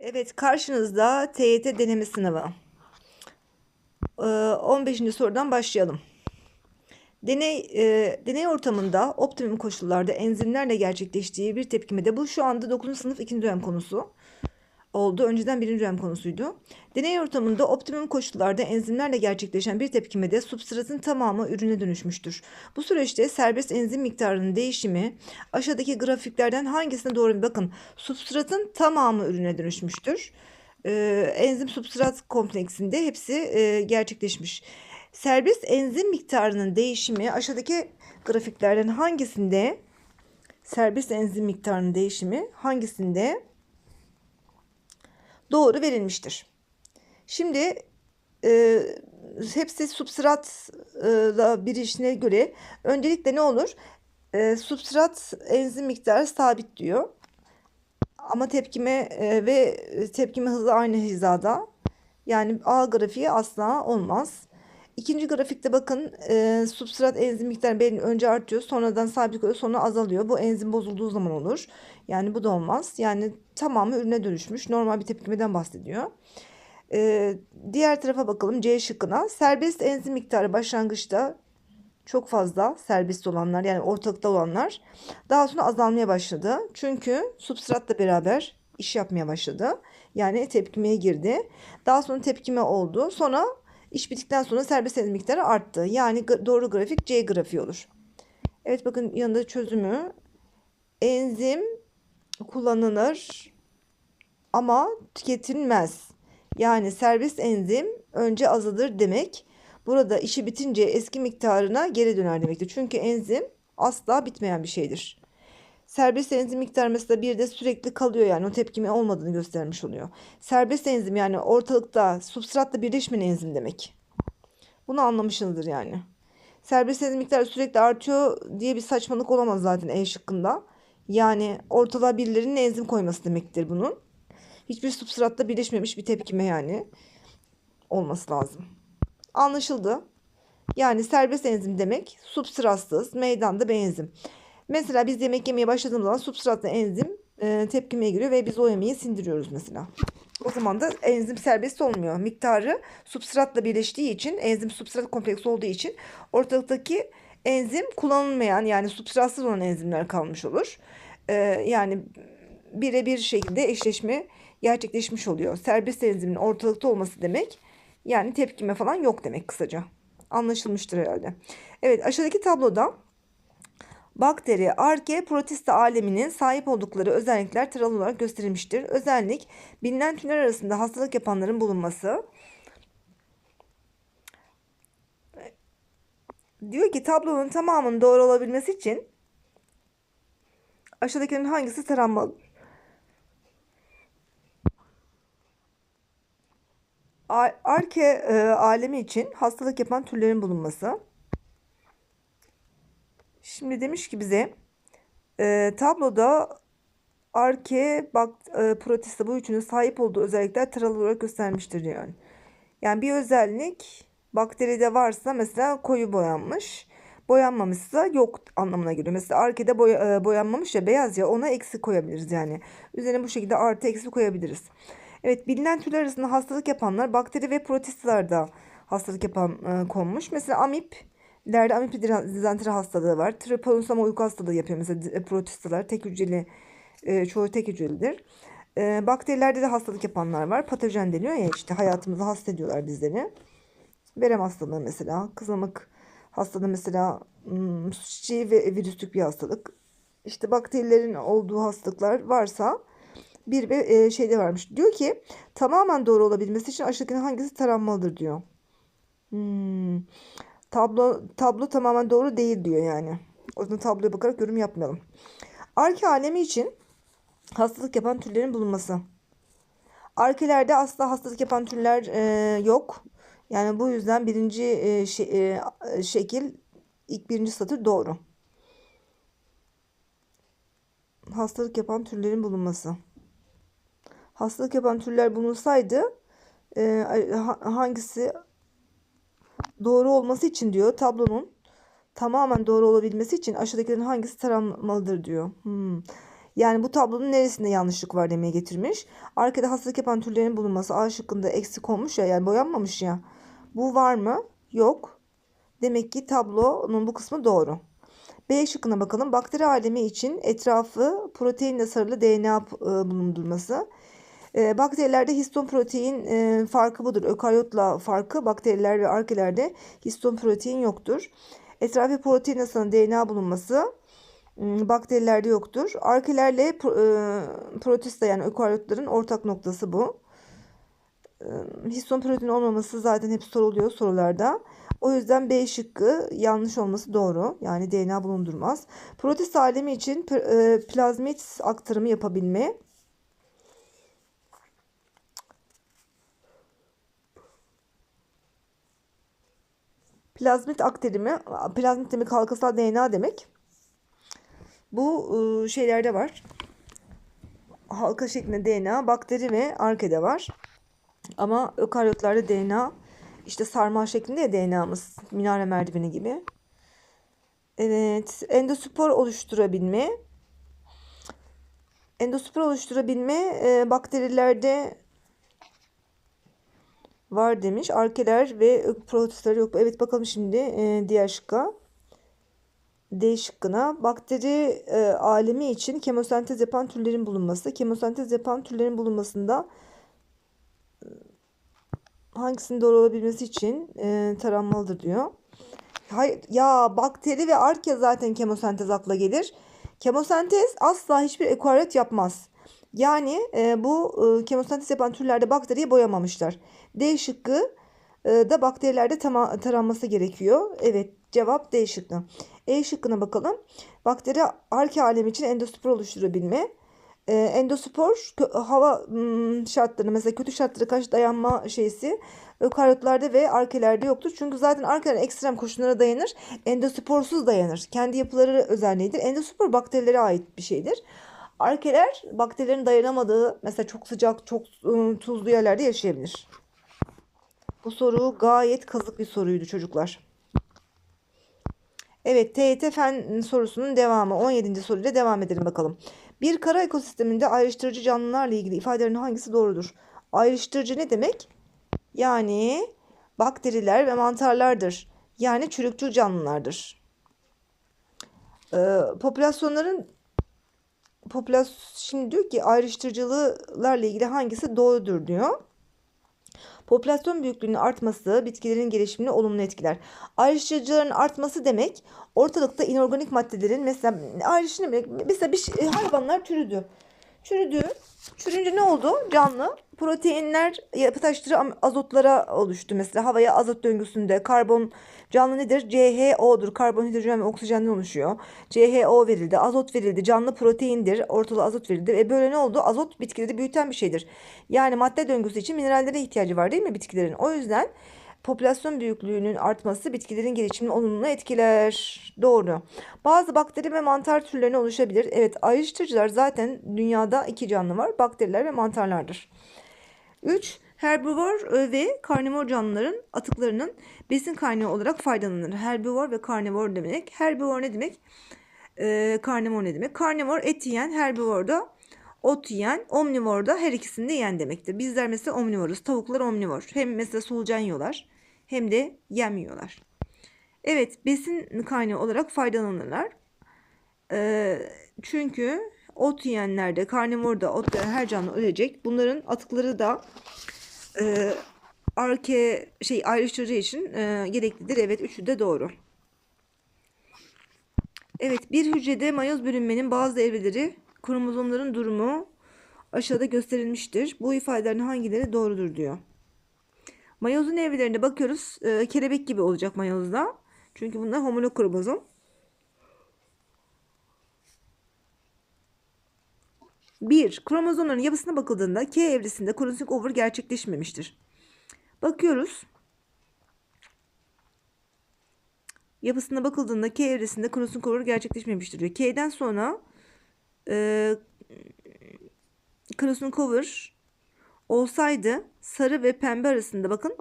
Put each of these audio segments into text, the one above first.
Evet karşınızda TYT deneme sınavı. Ee, 15. sorudan başlayalım. Deney, e, deney ortamında optimum koşullarda enzimlerle gerçekleştiği bir tepkimede bu şu anda 9. sınıf 2. dönem konusu oldu. Önceden 1. dönem konusuydu. Deney ortamında optimum koşullarda enzimlerle gerçekleşen bir tepkimede substratın tamamı ürüne dönüşmüştür. Bu süreçte serbest enzim miktarının değişimi aşağıdaki grafiklerden hangisine doğru bakın. Substratın tamamı ürüne dönüşmüştür. Ee, enzim substrat kompleksinde hepsi e, gerçekleşmiş. Serbest enzim miktarının değişimi aşağıdaki grafiklerden hangisinde serbest enzim miktarının değişimi hangisinde doğru verilmiştir. Şimdi e, hepsi substratla bir işine göre öncelikle ne olur? E, substrat enzim miktarı sabit diyor. Ama tepkime e, ve tepkime hızı aynı hizada. Yani A grafiği asla olmaz. İkinci grafikte bakın e, substrat enzim miktarı önce artıyor sonradan sabit sonra azalıyor. Bu enzim bozulduğu zaman olur. Yani bu da olmaz. Yani tamamı ürüne dönüşmüş. Normal bir tepkimeden bahsediyor. E, diğer tarafa bakalım C şıkkına. Serbest enzim miktarı başlangıçta çok fazla serbest olanlar yani ortalıkta olanlar daha sonra azalmaya başladı. Çünkü substratla beraber iş yapmaya başladı. Yani tepkimeye girdi. Daha sonra tepkime oldu. Sonra İş bittikten sonra serbest enzim miktarı arttı. Yani doğru grafik C grafiği olur. Evet bakın yanında çözümü. Enzim kullanılır ama tüketilmez. Yani serbest enzim önce azalır demek. Burada işi bitince eski miktarına geri döner demektir. Çünkü enzim asla bitmeyen bir şeydir. Serbest enzim miktarı mesela bir de sürekli kalıyor yani o tepkime olmadığını göstermiş oluyor. Serbest enzim yani ortalıkta substratla birleşmeyen enzim demek. Bunu anlamışsınızdır yani. Serbest enzim miktarı sürekli artıyor diye bir saçmalık olamaz zaten E şıkkında. Yani ortalığa birilerinin enzim koyması demektir bunun. Hiçbir substratla birleşmemiş bir tepkime yani olması lazım. Anlaşıldı. Yani serbest enzim demek substratsız meydanda bir enzim. Mesela biz yemek yemeye başladığımız zaman substratla enzim e, tepkimeye giriyor ve biz o yemeği sindiriyoruz mesela. O zaman da enzim serbest olmuyor. Miktarı substratla birleştiği için enzim substrat kompleksi olduğu için ortalıktaki enzim kullanılmayan yani substratsız olan enzimler kalmış olur. E, yani birebir şekilde eşleşme gerçekleşmiş oluyor. Serbest enzimin ortalıkta olması demek yani tepkime falan yok demek kısaca. Anlaşılmıştır herhalde. Evet aşağıdaki tabloda bakteri, arke, protista aleminin sahip oldukları özellikler tıral olarak gösterilmiştir. Özellik bilinen türler arasında hastalık yapanların bulunması. Diyor ki tablonun tamamının doğru olabilmesi için aşağıdakilerin hangisi taranmalı? Arke e, alemi için hastalık yapan türlerin bulunması. Şimdi demiş ki bize e, tabloda arke, bak, e, protista bu üçünün sahip olduğu özellikler taral olarak göstermiştir yani. Yani bir özellik bakteride varsa mesela koyu boyanmış. Boyanmamışsa yok anlamına geliyor. Mesela arkede boy, e, boyanmamış ya beyaz ya ona eksi koyabiliriz yani. Üzerine bu şekilde artı eksi koyabiliriz. Evet bilinen türler arasında hastalık yapanlar bakteri ve protistalarda hastalık yapan e, konmuş. Mesela amip Lerde amip dizanteri hastalığı var. Trypanosoma uyku hastalığı yapıyor mesela protistalar. Tek hücreli, e, çoğu tek hücrelidir. E, bakterilerde de hastalık yapanlar var. Patojen deniyor ya işte hayatımızı hasta ediyorlar bizleri. Verem hastalığı mesela. Kızamık hastalığı mesela hmm, çiçeği ve virüslük bir hastalık. İşte bakterilerin olduğu hastalıklar varsa bir ve e, şeyde varmış. Diyor ki tamamen doğru olabilmesi için aşağıdaki hangisi taranmalıdır diyor. Hmm. Tablo, tablo tamamen doğru değil diyor yani. O yüzden tabloya bakarak yorum yapmayalım. Arke alemi için hastalık yapan türlerin bulunması. Arkelerde asla hastalık yapan türler e, yok. Yani bu yüzden birinci e, şe, e, şekil ilk birinci satır doğru. Hastalık yapan türlerin bulunması. Hastalık yapan türler bulunsaydı e, hangisi doğru olması için diyor tablonun tamamen doğru olabilmesi için aşağıdakilerin hangisi taranmalıdır diyor. Hmm. Yani bu tablonun neresinde yanlışlık var demeye getirmiş. Arkada hastalık yapan türlerin bulunması A şıkkında eksik olmuş ya yani boyanmamış ya. Bu var mı? Yok. Demek ki tablonun bu kısmı doğru. B şıkkına bakalım. Bakteri alemi için etrafı proteinle sarılı DNA e, bulundurması. E, bakterilerde histon protein e, farkı budur. Ökaryotla farkı bakteriler ve arkelerde histon protein yoktur. Etrafı proteinle sarılı DNA bulunması ıı, bakterilerde yoktur. Arkelerle protista yani ökaryotların ortak noktası bu. Histon protein olmaması zaten hep soruluyor sorularda. O yüzden B şıkkı yanlış olması doğru. Yani DNA bulundurmaz. Protist alemi için e, plazmit aktarımı yapabilme. Plazmit aktarımı, plazmit demek halkasal DNA demek. Bu e, şeylerde var. Halka şeklinde DNA, bakteri ve arkede var. Ama ökaryotlarda DNA işte sarmal şeklinde DNA'mız. Minare merdiveni gibi. Evet. Endospor oluşturabilme. Endospor oluşturabilme e, bakterilerde var demiş. Arkeler ve protistler yok. Evet bakalım şimdi e, diğer şıkka. D şıkkına bakteri e, alemi için kemosentez yapan türlerin bulunması. Kemosentez yapan türlerin bulunmasında hangisinin doğru olabilmesi için e, taranmalıdır diyor. Hayır, ya bakteri ve arke zaten kemosentez akla gelir. Kemosentez asla hiçbir ekoryot yapmaz. Yani e, bu e, kemosentez yapan türlerde bakteriyi boyamamışlar. D şıkkı e, da bakterilerde taranması gerekiyor. Evet cevap D şıkkı. E şıkkına bakalım. Bakteri arke alemi için endospor oluşturabilme e, endospor hava şartları mesela kötü şartlara karşı dayanma şeysi ökaryotlarda ve arkelerde yoktur. Çünkü zaten arkeler ekstrem koşullara dayanır. Endosporsuz dayanır. Kendi yapıları özelliğidir. Endospor bakterilere ait bir şeydir. Arkeler bakterilerin dayanamadığı mesela çok sıcak, çok ıı, tuzlu yerlerde yaşayabilir. Bu soru gayet kazık bir soruydu çocuklar. Evet TYT fen sorusunun devamı 17. soruyla devam edelim bakalım. Bir kara ekosisteminde ayrıştırıcı canlılarla ilgili ifadelerin hangisi doğrudur? Ayrıştırıcı ne demek? Yani bakteriler ve mantarlardır. Yani çürükçül canlılardır. Ee, popülasyonların popülasyon şimdi diyor ki ayrıştırıcılarla ilgili hangisi doğrudur diyor. Popülasyon büyüklüğünün artması bitkilerin gelişimini olumlu etkiler. Ayrıştırıcıların artması demek ortalıkta inorganik maddelerin mesela ayrışını mesela bir şey, hayvanlar çürüdü. Çürüdü. Çürünce ne oldu? Canlı proteinler yapı taşları azotlara oluştu. Mesela havaya azot döngüsünde karbon canlı nedir? CHO'dur. Karbon, hidrojen ve oksijenden oluşuyor. CHO verildi, azot verildi. Canlı proteindir. Ortalığı azot verildi. E böyle ne oldu? Azot bitkileri büyüten bir şeydir. Yani madde döngüsü için minerallere ihtiyacı var değil mi bitkilerin? O yüzden popülasyon büyüklüğünün artması bitkilerin gelişimini olumlu etkiler. Doğru. Bazı bakteri ve mantar türlerine oluşabilir. Evet ayrıştırıcılar zaten dünyada iki canlı var. Bakteriler ve mantarlardır. 3. Herbivor e, ve karnivor canlıların atıklarının besin kaynağı olarak faydalanır. Herbivor ve karnivor demek. Herbivor ne demek? Ee, karnivor ne demek? Karnivor et yiyen, herbivor da ot yiyen, omnivor da her ikisini de yiyen demektir. Bizler mesela omnivoruz. Tavuklar omnivor. Hem mesela solucan yiyorlar hem de yem yiyorlar. Evet besin kaynağı olarak faydalanırlar. Ee, çünkü ot yiyenlerde, karnivorda, ot her canlı ölecek. Bunların atıkları da e, arke şey ayrıştırıcı için e, gereklidir. Evet üçü de doğru. Evet bir hücrede mayoz bölünmenin bazı evreleri kromozomların durumu aşağıda gösterilmiştir. Bu ifadelerin hangileri doğrudur diyor. Mayozun evrelerine bakıyoruz. E, kelebek gibi olacak mayozda. Çünkü bunlar homolog kromozom. 1. Kromozomların yapısına bakıldığında K evresinde kromosonik over gerçekleşmemiştir. Bakıyoruz. Yapısına bakıldığında K evresinde kromosonik over gerçekleşmemiştir diyor. K'den sonra e, kromosonik over olsaydı sarı ve pembe arasında bakın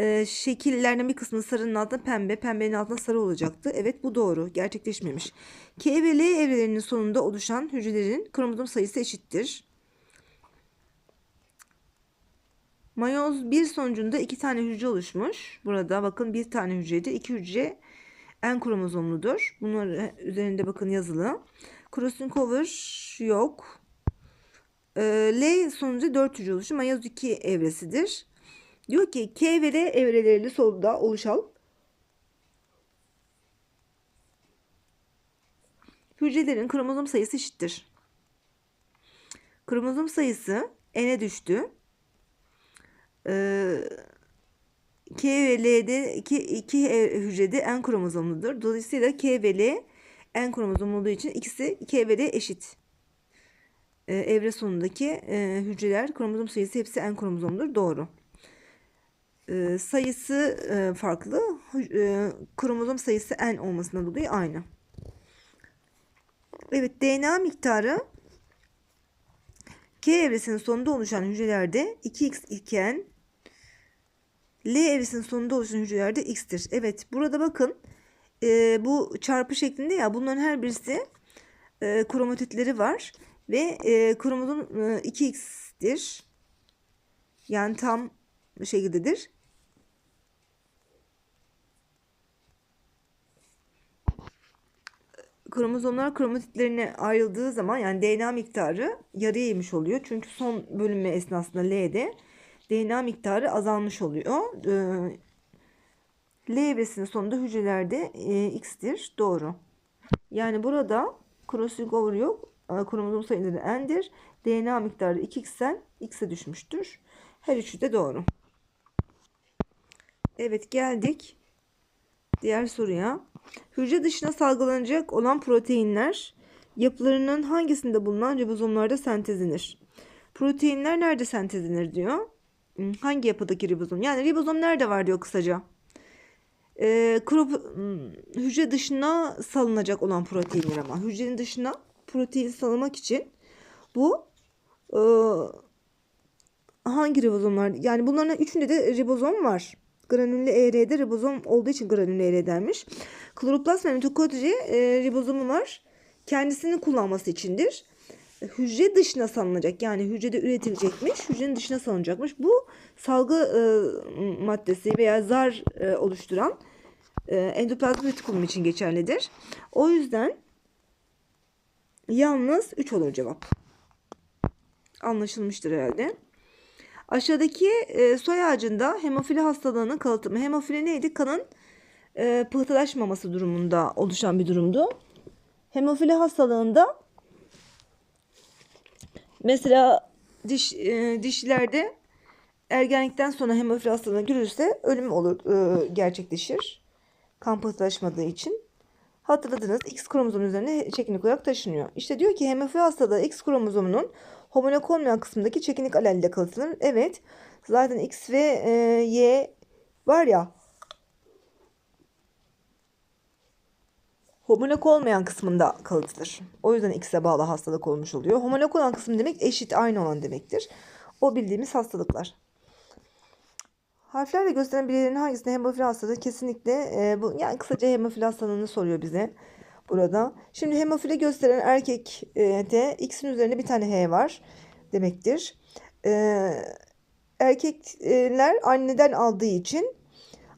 e, şekillerden bir kısmı sarının altında pembe, pembenin altında sarı olacaktı. Evet bu doğru. Gerçekleşmemiş. K ve L evrelerinin sonunda oluşan hücrelerin kromozom sayısı eşittir. Mayoz bir sonucunda iki tane hücre oluşmuş. Burada bakın bir tane hücrede iki hücre en kromozomludur. Bunlar üzerinde bakın yazılı. Crossover yok. Ee, L sonucu 4 hücre oluşu mayoz 2 evresidir. Diyor ki K ve L evreleriyle solda oluşan hücrelerin kromozom sayısı eşittir. Kromozom sayısı n'e düştü. Ee, K ve L'de iki, iki hücrede en kromozomludur. Dolayısıyla K ve L en kromozom olduğu için ikisi K ve L eşit. Ee, evre sonundaki e, hücreler kromozom sayısı hepsi en kromozomdur. Doğru. Ee, sayısı e, farklı. E, kromozom sayısı n olmasından dolayı aynı. Evet DNA miktarı K evresinin sonunda oluşan hücrelerde 2x iken L evresinin sonunda oluşan hücrelerde x'tir. Evet burada bakın e, bu çarpı şeklinde ya bunların her birisi e, kromatitleri var ve e, kromozom e, 2x'tir. Yani tam şekildedir. Kromozomlar kromatitlerine ayrıldığı zaman yani DNA miktarı yarıya yemiş oluyor. Çünkü son bölünme esnasında L'de DNA miktarı azalmış oluyor. Ee, L evresinin sonunda hücrelerde e, X'tir. Doğru. Yani burada crossover yok. Kromozom sayıları n'dir. DNA miktarı 2x'ten x'e düşmüştür. Her üçü de doğru. Evet geldik diğer soruya. Hücre dışına salgılanacak olan proteinler yapılarının hangisinde bulunan ribozomlarda sentezlenir? Proteinler nerede sentezlenir diyor. Hmm, hangi yapıdaki ribozom? Yani ribozom nerede var diyor kısaca. Ee, krop, hmm, hücre dışına salınacak olan proteinler ama. Hücrenin dışına protein salınmak için bu e, hangi ribozomlar? Yani bunların üçünde de ribozom var. Granüllü ER'de ribozom olduğu için granüllü ER denmiş. Kloroplast mitokondri e, ribozomu var. Kendisini kullanması içindir. Hücre dışına salınacak. Yani hücrede üretilecekmiş. Hücrenin dışına salınacakmış. Bu salgı e, maddesi veya zar e, oluşturan e, endoplazmik retikulum için geçerlidir. O yüzden yalnız 3 olur cevap. Anlaşılmıştır herhalde. Aşağıdaki e, soy ağacında hemofili hastalığının kalıtımı. Hemofili neydi? Kanın e, pıhtılaşmaması durumunda oluşan bir durumdu. Hemofili hastalığında mesela diş e, dişlilerde ergenlikten sonra hemofili hastalığına görülürse ölüm olur e, gerçekleşir. Kan pıhtılaşmadığı için. Hatırladınız X kromozomu üzerine çekinik olarak taşınıyor. İşte diyor ki hemofili hastalığı X kromozomunun homolog olmayan kısmındaki çekinik alelde kalıtılır. Evet zaten X ve e, Y var ya homolog olmayan kısmında kalıtılır. O yüzden X'e bağlı hastalık olmuş oluyor. Homolog olan kısım demek eşit aynı olan demektir. O bildiğimiz hastalıklar. Harflerle gösteren bireylerin hangisinde hemofili hastalığı kesinlikle e, bu yani kısaca hemofili hastalığını soruyor bize burada. Şimdi hemofili gösteren erkekte X'in üzerinde bir tane H var demektir. E, erkekler anneden aldığı için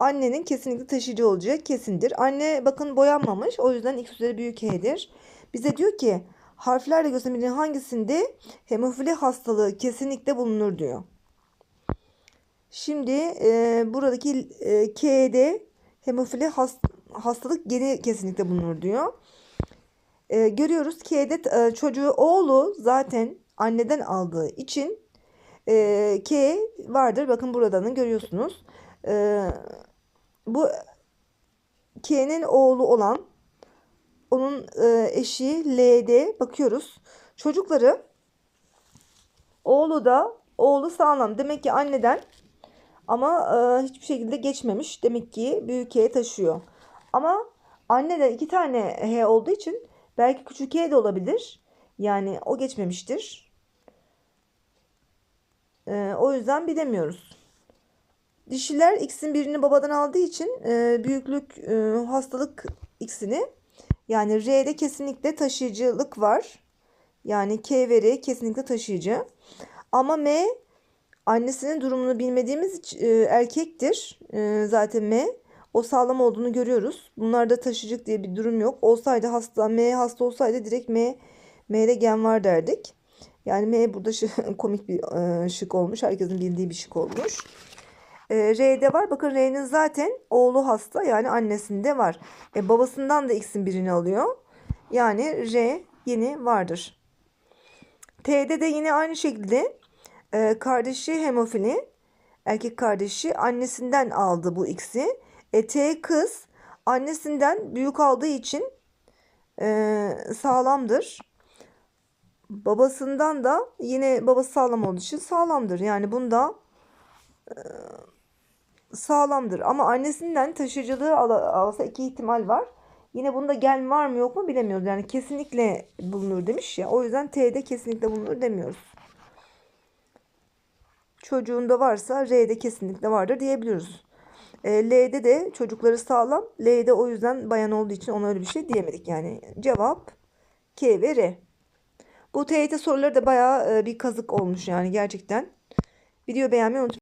annenin kesinlikle taşıyıcı olacağı kesindir. Anne bakın boyanmamış o yüzden X üzeri büyük H'dir. Bize diyor ki harflerle gösterilen hangisinde hemofili hastalığı kesinlikle bulunur diyor. Şimdi e, buradaki e, K'de hemofili hast hastalık gene kesinlikle bulunur diyor. E, görüyoruz K'de e, çocuğu oğlu zaten anneden aldığı için e, K vardır. Bakın buradan görüyorsunuz. E, bu K'nin oğlu olan onun e, eşi L'de bakıyoruz. Çocukları oğlu da oğlu sağlam. Demek ki anneden ama e, hiçbir şekilde geçmemiş. Demek ki büyük H taşıyor. Ama annede iki tane H olduğu için belki küçük H de olabilir. Yani o geçmemiştir. E, o yüzden bilemiyoruz. Dişiler X'in birini babadan aldığı için e, büyüklük e, hastalık X'ini yani R'de kesinlikle taşıyıcılık var. Yani K ve kesinlikle taşıyıcı. Ama M annesinin durumunu bilmediğimiz e, erkektir. E, zaten M o sağlam olduğunu görüyoruz. Bunlarda taşıyıcılık diye bir durum yok. Olsaydı hasta M hasta olsaydı direkt M M'de gen var derdik. Yani M burada şık, komik bir e, şık olmuş. Herkesin bildiği bir şık olmuş. E, R'de var. Bakın R'nin zaten oğlu hasta. Yani annesinde var. E, babasından da X'in birini alıyor. Yani R yeni vardır. T'de de yine aynı şekilde e, kardeşi hemofili. Erkek kardeşi annesinden aldı bu X'i. E, T kız annesinden büyük aldığı için e, sağlamdır. Babasından da yine babası sağlam olduğu için sağlamdır. Yani bunda e, sağlamdır. Ama annesinden taşıyıcılığı al- alsa iki ihtimal var. Yine bunda gen var mı yok mu bilemiyoruz. Yani kesinlikle bulunur demiş ya. O yüzden T'de kesinlikle bulunur demiyoruz. Çocuğunda varsa R'de kesinlikle vardır diyebiliyoruz. E, L'de de çocukları sağlam. L'de o yüzden bayan olduğu için ona öyle bir şey diyemedik. Yani cevap K ve R. Bu TYT soruları da bayağı e, bir kazık olmuş yani gerçekten. Video beğenmeyi unutmayın.